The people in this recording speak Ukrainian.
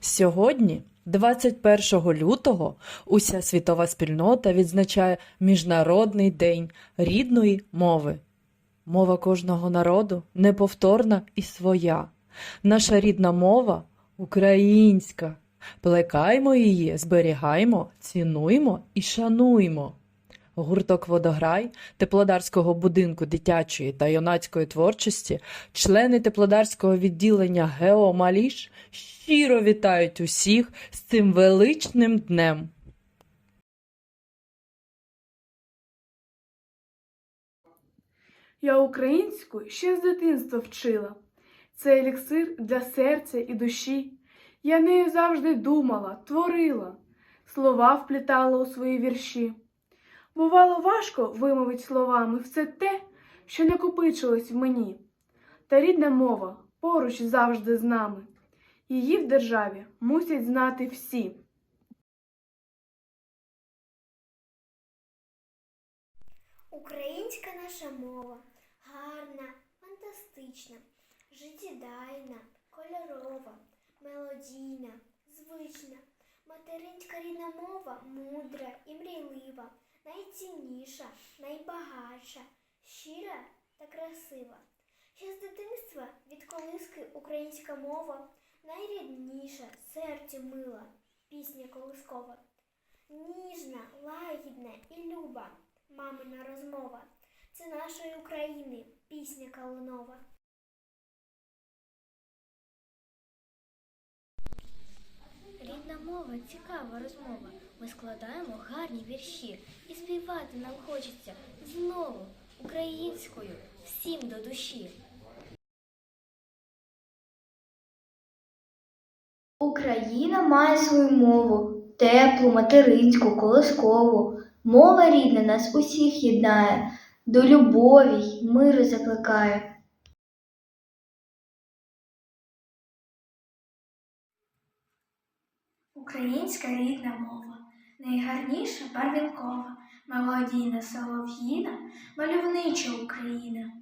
Сьогодні, 21 лютого, уся світова спільнота відзначає Міжнародний день рідної мови. Мова кожного народу неповторна і своя. Наша рідна мова українська. Плекаймо її, зберігаймо, цінуймо і шануймо. Гурток Водограй Теплодарського будинку дитячої та юнацької творчості, члени Теплодарського відділення Гео Маліш щиро вітають усіх з цим величним днем. Я українську ще з дитинства вчила. Це еліксир для серця і душі. Я нею завжди думала, творила, слова вплітала у свої вірші. Бувало важко вимовить словами все те, що накопичилось в мені. Та рідна мова поруч завжди з нами. Її в державі мусять знати всі. Українська наша мова гарна, фантастична, життєдайна, кольорова, мелодійна, звична. Материнська рідна мова мудра і мрійлива, найцінніша, найбагатша, щира та красива. Ще з дитинства від колиски українська мова найрідніша, серцю мила, пісня колискова. Ніжна, лагідна і люба мамина розмова. Це нашої України пісня Калинова. Рідна цікава розмова. Ми складаємо гарні вірші і співати нам хочеться знову українською всім до душі. Україна має свою мову, теплу, материнську, колискову. Мова рідна нас усіх єднає, до любові й миру закликає. Українська рідна мова, найгарніша барвінкова, мелодійна солов'їна, мальовнича Україна.